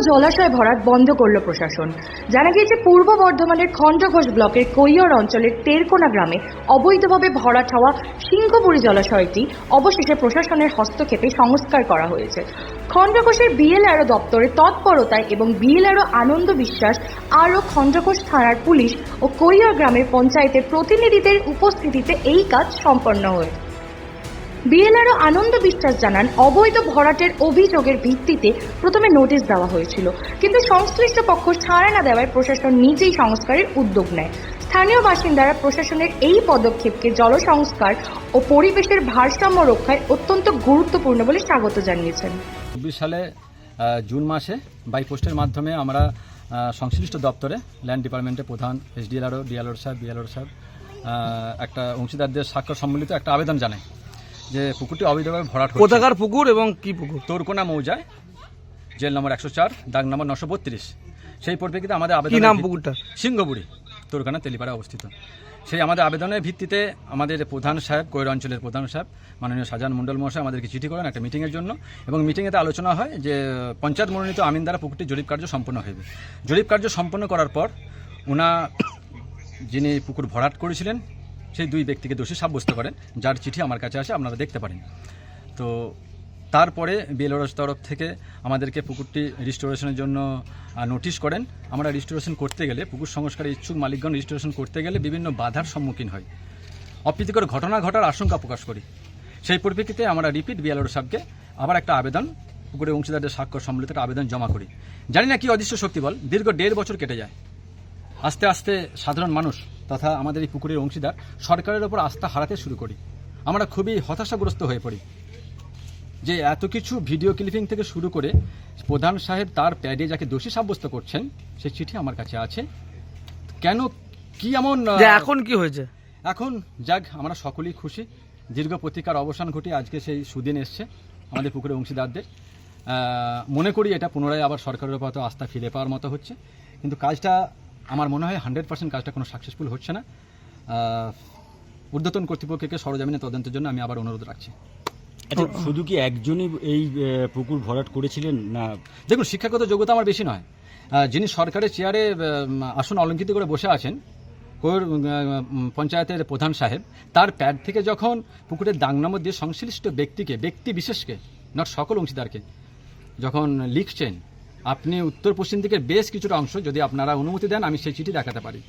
জলাশয় ভরাট বন্ধ করল প্রশাসন। জানা গিয়েছে, পূর্ব বর্ধমানের খণ্ডঘোষ ব্লকের কৈয়র অঞ্চলের তেরকোনা গ্রামে অবৈধভাবে ভরাট হওয়া সিংহপুরী জলাশয়টি অবশেষে প্রশাসনের হস্তক্ষেপে সংস্কার করা হয়েছে। খণ্ডঘোষের বিএলআরও দপ্তরের তৎপরতায় এবং বিএলআরও আনন্দ বিশ্বাস আরও খণ্ডঘোষ থানার পুলিশ ও কৈয়র গ্রামের পঞ্চায়েতের প্রতিনিধিদের উপস্থিতিতে এই কাজ সম্পন্ন হয়েছে। বিএলআরও আনন্দ বিশ্বাস জানান, অবৈধ ভরাটের অভিযোগের ভিত্তিতে প্রথমে নোটিশ দেওয়া হয়েছিল। কিন্তু সংশ্লিষ্ট পক্ষ ছাড়া না দেওয়ায় প্রশাসন নিজেই সংস্কারের উদ্যোগ নেয়। স্থানীয় বাসিন্দারা প্রশাসনের এই পদক্ষেপকে জলসংস্কার ও পরিবেশের ভারসাম্য রক্ষায় অত্যন্ত গুরুত্বপূর্ণ বলে স্বাগত জানিয়েছেন। চব্বিশ সালে জুন মাসে বাইপোস্টের মাধ্যমে আমরা সংশ্লিষ্ট দপ্তরে ল্যান্ড ডিপার্টমেন্টের প্রধান এসডিএলআরও ডিএলআর সাহেব বিএলআর সাহেব একটা অংশীদারদের স্বাক্ষর সম্মিলিত একটা আবেদন জানাই। যে পুকুরটি অবৈধভাবে ভরাট কোথাকার পুকুর এবং কি পুকুর? তোরকোনা মৌজায় জেল নম্বর একশো চার দাগ নম্বর নশো বত্রিশ। সেই পরিপ্রেক্ষিতে আমাদের আবেদন নাম পুকুরটা সিংহবুড়ি তোরখানা তেলিপাড়া অবস্থিত। সেই আমাদের আবেদনের ভিত্তিতে আমাদের প্রধান সাহেব কৈর অঞ্চলের প্রধান সাহেব মাননীয় শাহজাহান মণ্ডল মহাশয় আমাদেরকে চিঠি করেন একটা মিটিংয়ের জন্য। এবং মিটিংয়েতে আলোচনা হয় যে পঞ্চায়েত মনোনীত আমিন দ্বারা পুকুরটি জরিপ কার্য সম্পন্ন হবে জরিপ কার্য সম্পন্ন করার পর ওনা যিনি পুকুর ভরাট করেছিলেন সেই দুই ব্যক্তিকে দোষী সাব্যস্ত করেন, যার চিঠি আমার কাছে আসে, আপনারা দেখতে পারেন। তো তারপরে বিএলওর তরফ থেকে আমাদেরকে পুকুরটি রিস্টোরেশনের জন্য নোটিশ করেন। আমরা রিস্টোরেশন করতে গেলে, পুকুর সংস্কারের ইচ্ছুক মালিকগণ রিস্টোরেশন করতে গেলে বিভিন্ন বাধার সম্মুখীন হয়। অপ্রীতিকর ঘটনা ঘটার আশঙ্কা প্রকাশ করি। সেই পরিপ্রেক্ষিতে আমরা রিপিট বিএলওর সাহেবকে আবার একটা আবেদন, পুকুরের অংশীদারদের স্বাক্ষর সম্মিলিত আবেদন জমা করি। জানি না কি অদৃশ্য শক্তি বল দীর্ঘ দেড় বছর কেটে যায়। আস্তে আস্তে সাধারণ মানুষ তথা আমাদের এই পুকুরের অংশীদার সরকারের ওপর আস্থা হারাতে শুরু করি। আমরা খুবই হতাশাগ্রস্ত হয়ে পড়ি যে এত কিছু ভিডিও ক্লিপিং থেকে শুরু করে প্রধান সাহেব তার প্যাডে যাকে দোষী সাব্যস্ত করছেন সেই চিঠি আমার কাছে আছে। কেন কি এমন এখন কি হয়েছে? এখন যাক আমরা সকলেই খুশি। দীর্ঘ প্রতিকার অবসান ঘটিয়ে আজকে সেই সুদিন এসছে আমাদের পুকুরের অংশীদারদের। মনে করি এটা পুনরায় আবার সরকারের উপর হয়তো আস্থা ফিরে পাওয়ার মতো হচ্ছে। কিন্তু কাজটা আমার মনে হয় হান্ড্রেড পার্সেন্ট কাজটা কোনো সাকসেসফুল হচ্ছে না। ঊর্ধ্বতন কর্তৃপক্ষকে সরজমিনে তদন্তের জন্য আমি আবার অনুরোধ রাখছি। আচ্ছা শুধু কি একজনই এই পুকুর ভরাট করেছিলেন না? দেখুন শিক্ষাগত যোগ্যতা আমার বেশি নয়। যিনি সরকারের চেয়ারে আসন অলঙ্কিত করে বসে আছেন কোর পঞ্চায়েতের প্রধান সাহেব তার প্যাড থেকে যখন পুকুরের দাগ নম্বর দিয়ে সংশ্লিষ্ট ব্যক্তিকে ব্যক্তি বিশেষকে নট সকল অংশীদারকে যখন লিখছেন আপনি উত্তর পশ্চিম দিকের বেশ কিছুটা অংশ যদি আপনারা অনুমতি দেন আমি সেই চিঠি দেখাতে পারি।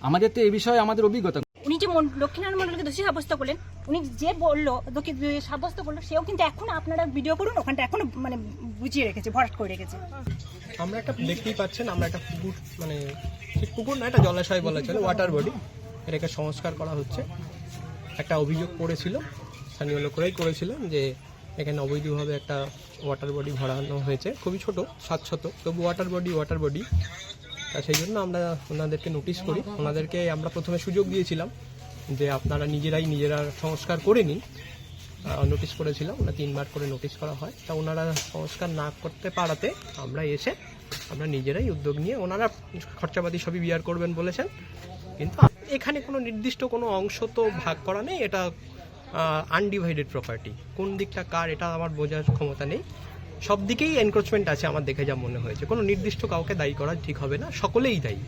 আমাদের তো এই বিষয়ে আমাদের অভিজ্ঞতা। উনি যে মন- লক্ষ্মীনারায়ণ মন্ডলকে দোষী সাব্যস্ত করলেন উনি যে বলল দোষী সাব্যস্ত করল সেও কিন্তু এখন আপনারা ভিডিও করুন ওখানটা এখনও মানে বুঝিয়ে রেখেছে ভরাট করে রেখেছে। আমরা একটা দেখতেই পাচ্ছেন আমরা একটা পুকুর মানে ঠিক পুকুর না একটা জলাশয় বলা চলে ওয়াটার বডি এটাকে সংস্কার করা হচ্ছে। একটা অভিযোগ করেছিল স্থানীয় লোকরাই করেছিলেন যে এখানে অবৈধভাবে একটা ওয়াটার বডি ভরানো হয়েছে। খুবই ছোট, সাত শত। তবু ওয়াটার বডি ওয়াটার বডি তা সেই জন্য আমরা ওনাদেরকে নোটিশ করি। ওনাদেরকে আমরা প্রথমে সুযোগ দিয়েছিলাম যে আপনারা নিজেরাই নিজেরা সংস্কার করে নিন। নোটিশ করেছিলাম ওরা তিনবার করে নোটিশ করা হয়। তা ওনারা সংস্কার না করতে পারাতে আমরা এসে আমরা নিজেরাই উদ্যোগ নিয়ে ওনারা খরচাপাতি সবই বিয়ার করবেন বলেছেন। কিন্তু এখানে কোনো নির্দিষ্ট কোনো অংশ তো ভাগ করা নেই। এটা আনডিভাইডেড প্রপার্টি কোন দিকটা কার, এটা আমার বোঝার ক্ষমতা নেই। সব দিকেই এনক্রোচমেন্ট আছে আমার দেখে যা মনে হয়েছে। কোনো নির্দিষ্ট কাউকে দায়ী করা ঠিক হবে না, সকলেই দায়ী।